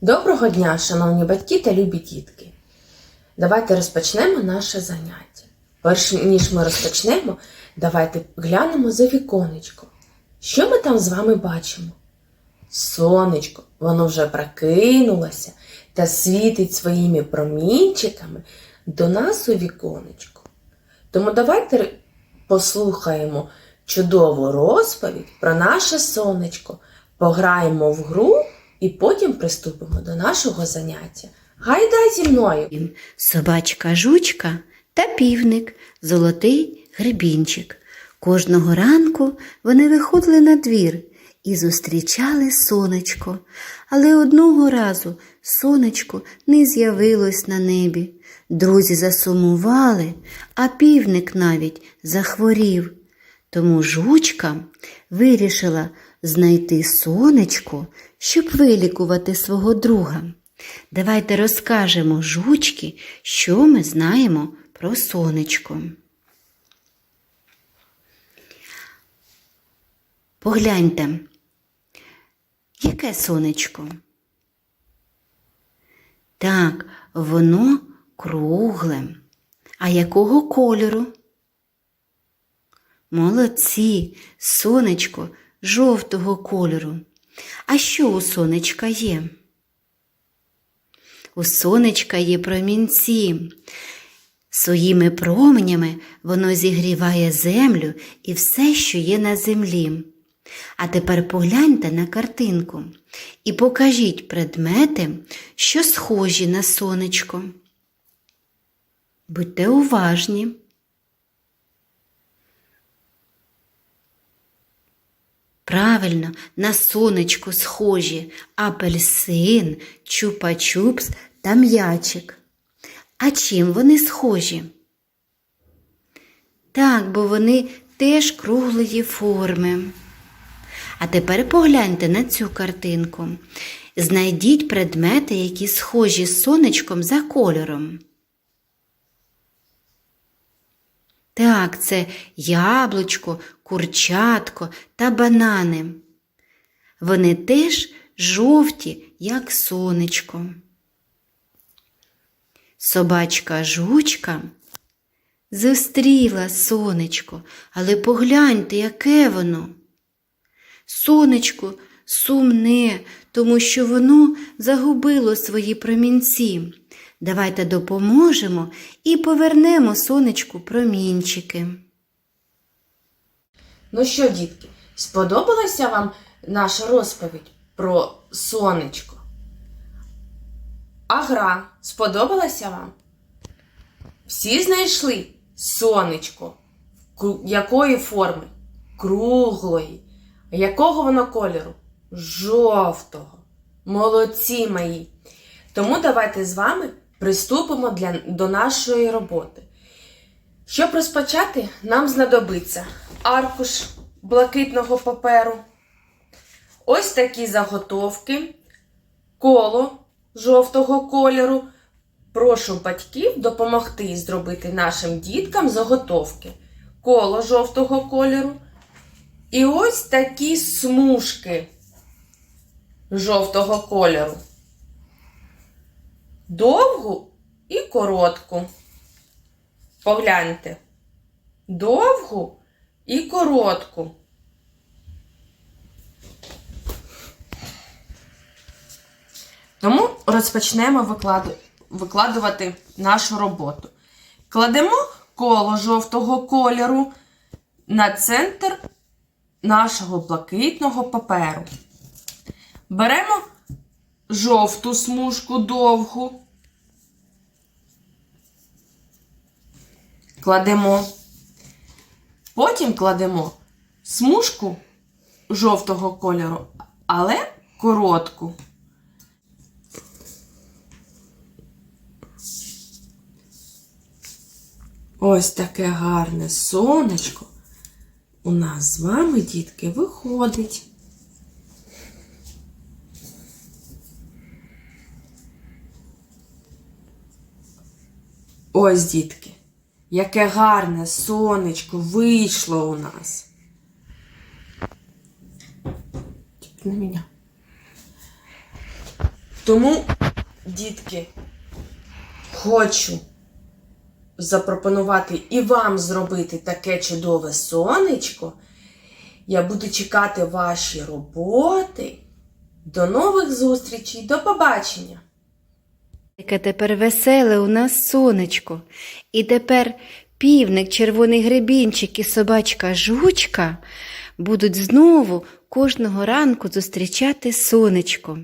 Доброго дня, шановні батьки та любі дітки. Давайте розпочнемо наше заняття. Перш ніж ми розпочнемо, давайте глянемо за віконечко. Що ми там з вами бачимо? Сонечко, воно вже прокинулося та світить своїми промінчиками до нас у віконечко. Тому давайте послухаємо чудову розповідь про наше сонечко, пограємо в гру і потім приступимо до нашого заняття. Гайда зі мною! собачка жучка та півник, золотий гребінчик. Кожного ранку вони виходили на двір і зустрічали сонечко. Але одного разу сонечко не з'явилось на небі. Друзі засумували, а півник навіть захворів. Тому жучка вирішила знайти сонечко, щоб вилікувати свого друга. Давайте розкажемо жучки, що ми знаємо про сонечко. Погляньте, яке сонечко? Так, воно кругле. А якого кольору? Молодці, сонечко жовтого кольору. А що у сонечка є? У сонечка є промінці. Своїми променями воно зігріває землю і все, що є на землі. А тепер погляньте на картинку і покажіть предмети, що схожі на сонечко. Будьте уважні. Правильно, на сонечко схожі апельсин, чупа-чупс та м'ячик. А чим вони схожі? Так, бо вони теж круглої форми. А тепер погляньте на цю картинку. Знайдіть предмети, які схожі з сонечком за кольором. Так, це яблучко, курчатко та банани. Вони теж жовті, як сонечко. Собачка жучка зустріла сонечко, але погляньте, яке воно. Сонечко сумне, тому що воно загубило свої промінці. Давайте допоможемо і повернемо сонечку промінчики. Ну що, дітки, сподобалася вам наша розповідь про сонечко? А гра сподобалася вам? Всі знайшли сонечко. Якої форми? Круглої. Якого воно кольору? Жовтого. Молодці мої. Тому давайте з вами приступимо для, до нашої роботи. Щоб розпочати, нам знадобиться аркуш блакитного паперу, ось такі заготовки, коло жовтого кольору. Прошу батьків допомогти зробити нашим діткам заготовки. Коло жовтого кольору. І ось такі смужки жовтого кольору. Довгу і коротку. Погляньте. Довгу і коротку. Тому розпочнемо викладу- викладувати нашу роботу. Кладемо коло жовтого кольору на центр нашого блакитного паперу. Беремо жовту смужку довгу. Кладемо. Потім кладемо смужку жовтого кольору, але коротку. Ось таке гарне сонечко у нас з вами, дітки, виходить. Ось, дітки, яке гарне сонечко вийшло у нас. Тільки на мене. Тому, дітки, хочу запропонувати і вам зробити таке чудове сонечко. Я буду чекати ваші роботи. До нових зустрічей, до побачення! Яке тепер веселе у нас сонечко. І тепер півник, червоний гребінчик і собачка жучка будуть знову кожного ранку зустрічати сонечко.